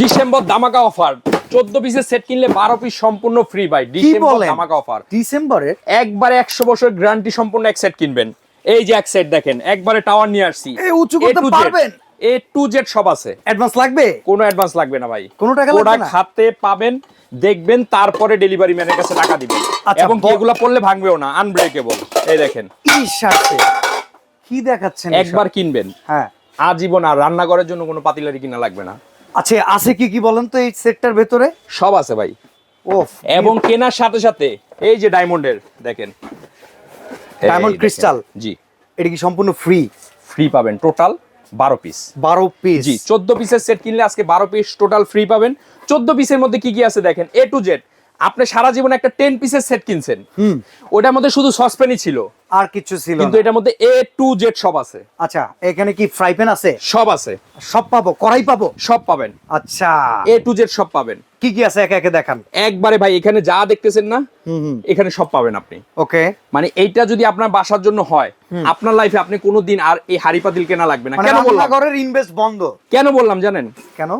December ধামাকা offer. চোদ্দ পিসের সেট কিনলে বারো পিস সম্পূর্ণ ফ্রি ভাই ডিসেম্বর? ধামাকা অফার। ডিসেম্বরের একবারে একশো বছর গ্যারান্টি সম্পূর্ণ এক সেট কিনবেন। এই যে এক সেট দেখেন একবারে টাওয়ার নিয়ে আসছি। উঁচু করতে পারবেন? এ টু জেড সব আছে। অ্যাডভান্স লাগবে? কোনো অ্যাডভান্স লাগবে না ভাই। কোনো টাকা লাগবে না? হাতে পাবেন দেখবেন তারপরে ডেলিভারি ম্যানের কাছে টাকা দিবেন। আচ্ছা, এবং এগুলা পড়লে ভাঙবেও না আনব্রেকেবল এই দেখেন। আসছে। কি দেখাচ্ছেন একবার কিনবেন। হ্যাঁ। আজীবন আর রান্নাঘরের জন্য কোনো পাতিলারি কিনা লাগবে না। আচ্ছা আছে কি কি বলেন তো এই সেটটার ভেতরে? সব আছে ভাই। ও এবং কেনার সাথে সাথে এই যে ডায়মন্ডের দেখেন। Diamond crystal? জি। এটা কি সম্পূর্ণ ফ্রি ফ্রি পাবেন টোটাল বারো পিস বারো পিস জি চোদ্দ পিসের সেট কিনলে আজকে বারো পিস টোটাল ফ্রি পাবেন। চোদ্দ পিসের মধ্যে কি কি আছে দেখেন? এ টু জেড আপনি সারা জীবন একটা টেন পিসের সেট কিনছেন। হুম। ওটার মধ্যে শুধু সসপ্যানই ছিল। আর কিছু ছিল কিন্তু এটার মধ্যে এ টু জেড সব আছে। আচ্ছা এখানে কি ফ্রাই প্যান আছে? সব আছে। সব পাবো? কড়াই পাবো? সব পাবেন। আচ্ছা। এ টু জেড সব পাবেন। কি কি আছে? একে একে দেখান। একবারে ভাই এখানে যা দেখতেছেন না এখানে সব পাবেন আপনি। ওকে। মানে এইটা যদি আপনার বাসার জন্য হয় আপনার লাইফে আপনি কোনোদিন আর এই হাড়ি পাতিল কেনা লাগবে না। মানে কেন বললাম? রান্নাঘরের ইনভেস্ট বন্ধ। কেন বললাম জানেন? কেন?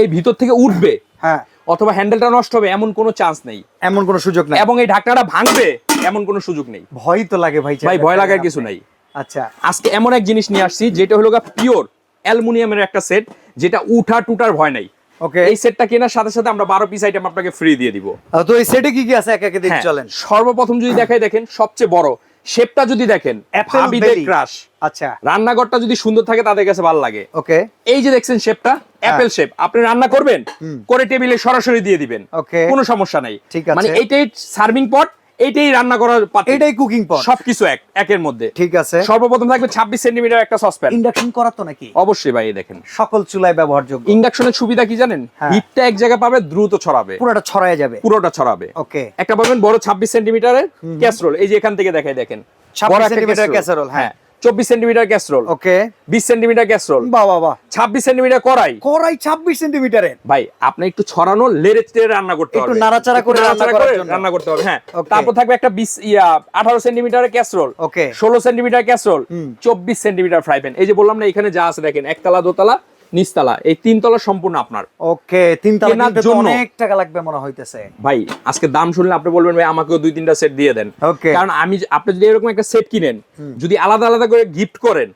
এই ভিতর থেকে উঠবে। হ্যাঁ। অথবা হ্যান্ডেলটা নষ্ট হবে এমন কোনো চান্স নেই। এমন কোনো সুযোগ নাই। এবং এই ঢাকনাটা ভাঙবে এমন কোনো সুযোগ নেই। ভয় তো লাগে ভাই ভাই ভয় লাগার কিছু নাই। আচ্ছা। আজকে এমন এক জিনিস নিয়ে আসছি যেটা হলো পিওর অ্যালুমিনিয়ামের একটা সেট যেটা উঠা টুটার ভয় নাই। ওকে। এই সেটটা কেনার সাথে সাথে আমরা বারো পিস আইটেম আপনাকে ফ্রি দিয়ে দিব। তো এই সেটে কি কি আছে? একে একে দেখি হ্যাঁ, চলেন। সর্বপ্রথম যদি দেখাই দেখেন সবচেয়ে বড় শেপটা যদি দেখেন ভাবিদের ক্রাশ আচ্ছা। রান্নাঘরটা যদি সুন্দর থাকে তাদের কাছে ভালো লাগে। ওকে। এই যে দেখছেন শেপটা অ্যাপেল শেপ আপনি রান্না করবেন করে টেবিলে সরাসরি দিয়ে দিবেন. কোনো সমস্যা নাই। মানে এইটাই সার্ভিং পট এইটাই রান্না করার পাত্র। এটাই কুকিং পট সবকিছু এক একের মধ্যে। ঠিক আছে। সর্বপ্রথম থাকবে ছাব্বিশ সেন্টিমিটার একটা সসপ্যান ইন্ডাকশন করা তো নাকি? অবশ্যই ভাই দেখেন। সকল চুলায় ব্যবহারযোগ্য। ইন্ডাকশনের সুবিধা কি জানেন? হ্যাঁ। হিটটা এক জায়গায় পাবে দ্রুত ছড়াবে। পুরোটা ছড়ায় যাবে। পুরোটা ছড়াবে। ওকে। একটা পাবেন বড় ছাব্বিশ সেন্টিমিটারের ক্যাসরোল এই যে এখান থেকে দেখাই দেখেন। 26 বড় একটা সেন্টিমিটার casserole। casserole, হ্যাঁ। চব্বিশ সেন্টিমিটার ক্যাসরোল ওকে। বিশ সেন্টিমিটার ক্যাসরোল বা বাহ ছাব্বিশ সেন্টিমিটার কড়াই। কড়াই ছাব্বিশ সেন্টিমিটার ভাই আপনি একটু ছড়ানো লেড়ে চেড়ে রান্না করতে একটু হবে। নাড়াচাড়া করে একটু রান্না নাড়াচাড়া করে রান্না করতে হবে হ্যাঁ। তারপর থাকবে একটা বিশ ইয়া আঠারো সেন্টিমিটারের ক্যাসরোল ওকে। ষোলো সেন্টিমিটার ক্যাসরোল চব্বিশ সেন্টিমিটার ফ্রাই প্যান। এই যে বললাম না এখানে যা আছে দেখেন একতলা দোতলা। নিচতলা এই তিনতলা সম্পূর্ণ আপনার। ওকে তিন তালা কিনতে জন্য। অনেক টাকা লাগবে মনে হইতেছে। ভাই আজকে দাম শুনলে আপনি বলবেন ভাই আমাকেও দুই তিনটা সেট দিয়ে দেন. কারণ আমি আপনি যদি এরকম একটা সেট কিনেন যদি আলাদা আলাদা করে গিফট করেন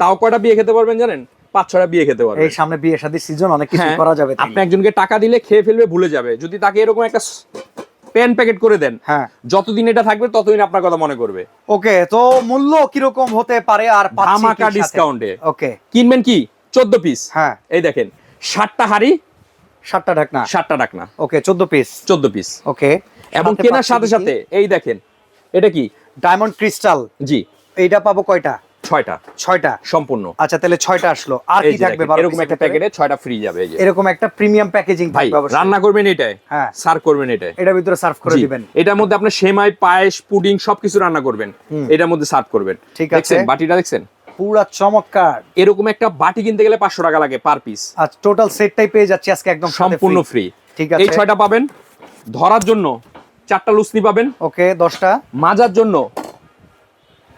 তাও কয়টা বিয়ে খেতে পারবেন জানেন? পাঁচ ছটা বিয়ে খেতে পারবেন। এই সামনে বিয়ে শাদীর সিজন অনেক কিছু হ্যাঁ, করা যাবে আপনি একজনকে টাকা দিলে খেয়ে ফেলবে ভুলে যাবে। যদি তাকে এরকম একটা পেন প্যাকেট করে দেন হ্যাঁ। যতদিন এটা থাকবে ততদিন আপনার কথা মনে করবে। ওকে তো মূল্য কীরকম হতে পারে আর ধামাকা ডিসকাউন্টে ওকে। কিনবেন কি? চোদ্দ পিস হ্যাঁ। এই দেখেন ষাটটা হাড়ি সাতটা ঢাকনা। ষাটটা ডাকনা ওকে চোদ্দ পিস চোদ্দ পিস ওকে। এবং কেনার সাথে সাথে এই দেখেন এটা কি? ডায়মন্ড ক্রিস্টাল জি। এইটা পাবো কয়টা? ছয়টা। ছয়টা? সম্পূর্ণ। আচ্ছা তাহলে ছয়টা আসলো। আর কি থাকবে এরকম একটা প্যাকেটে ছয়টা ফ্রি যাবে এই যে। এরকম একটা প্রিমিয়াম প্যাকেজিং ভাই রান্না করবেন এটাই? হ্যাঁ। সার্ভ করবেন এটাই? এটার ভিতরে সার্ভ করে দিবেন। এটার মধ্যে আপনি সেমাই পায়েস পুডিং সবকিছু রান্না করবেন। এটার মধ্যে সার্ভ করবেন। ঠিক আছে। বাটিটা দেখছেন? পুরা চমৎকার। এরকম একটা বাটি কিনতে গেলে পাঁচশো টাকা লাগে পার পিস। আজ টোটাল সেটটাই পেয়ে যাচ্ছি আজকে একদম সম্পূর্ণ ফ্রি ঠিক আছে। এই ছয়টা পাবেন। ধরার জন্য চারটা লুসনি পাবেন। ওকে দশটা। মাজার জন্য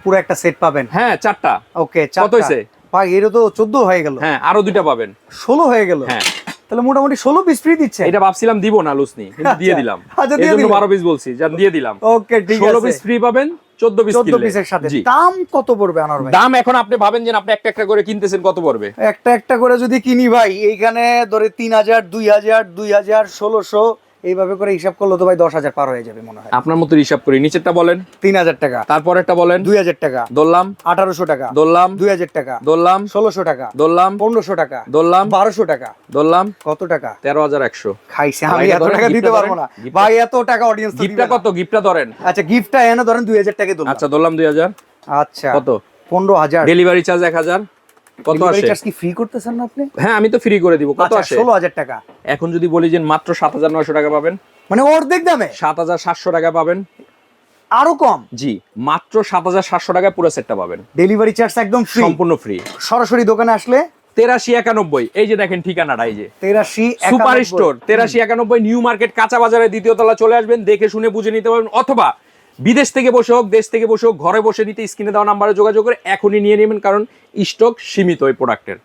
পুরো একটা সেট পাবেন। হ্যাঁ চারটা। ওকে কত হয়েছে? ভাই এর তো চোদ্দ হয়ে গেল। হ্যাঁ আরও দুইটা পাবেন। ষোলো হয়ে গেল। হ্যাঁ। তাহলে মোটামুটি ষোলো পিস ফ্রি দিচ্ছে। এটা ভাবছিলাম দিব না লুসনি দিয়ে আচ্ছা। দিলাম। আচ্ছা, দিয়ে এই বারো পিস বলছি দিয়ে দিলাম। ওকে ঠিক ষোলো পিস ফ্রি পাবেন। চোদ্দ পিস চোদ্দ কিনলে। পিসের সাথে। দাম কত পড়বে আনোয়ার ভাই? দাম এখন আপনি ভাবেন যে আপনি একটা একটা করে কিনতেছেন কত পড়বে? একটা একটা করে যদি কিনি ভাই এইখানে ধরে তিন হাজার দুই হাজার দুই হাজার ষোলোশো এইভাবে করে হিসাব করলে তো ভাই দশ হাজার পার হয়ে যাবে মনে হয়। আপনার মতো হিসাব করি। নিচেরটা বলেন। তিন হাজার টাকা। তারপর একটা বলেন। দুই হাজার টাকা। দোললাম আঠারোশো টাকা। দোললাম দুই হাজার টাকা। দোললাম ষোলোশো টাকা। দোললাম পনেরোশো টাকা। দোললাম বারোশো টাকা। দোললাম কত টাকা? তেরো হাজার একশো। খাইছে। আমি এত টাকা দিতে পারব না। ভাই এত টাকা অডিয়েন্স গিফটটা কত? গিফটটা ধরেন। আচ্ছা গিফটটা এনে ধরেন দুই হাজার টাকা আচ্ছা ধরলাম দুই হাজার। আচ্ছা। কত? পনেরো হাজার। ডেলিভারি চার্জ এক হাজার। কত আসে? কি ফ্রি করতেছেন না আপনি? হ্যাঁ আমি তো ফ্রি করে দিব। কত আচ্ছা আসে? ষোলো হাজার টাকা। এখন যদি বলি যে মাত্র সাত হাজার নয়শো টাকা পাবেন। মানে অর্ধেক দামে? সাত হাজার সাতশো টাকা পাবেন। আরও কম? জি মাত্র সাত হাজার সাতশো টাকায় পুরো সেটটা পাবেন। ডেলিভারি চার্জ একদম ফ্রি সম্পূর্ণ ফ্রি সরাসরি দোকানে আসলে? তেরাশি একানব্বই। এই যে দেখেন ঠিকানাটা এই যে। তেরাশি সুপার স্টোর তেরাশি একানব্বই নিউ মার্কেট কাঁচা বাজারে দ্বিতীয় তলা চলে আসবেন দেখে শুনে বুঝে নিতে পারবেন অথবা বিদেশ থেকে বসে হোক, দেশ থেকে বসে হোক, ঘরে বসে নিতে স্ক্রিনে দেওয়া নাম্বারে যোগাযোগ করে এখনই নিয়ে নেবেন, কারণ স্টক সীমিত ওই প্রোডাক্টের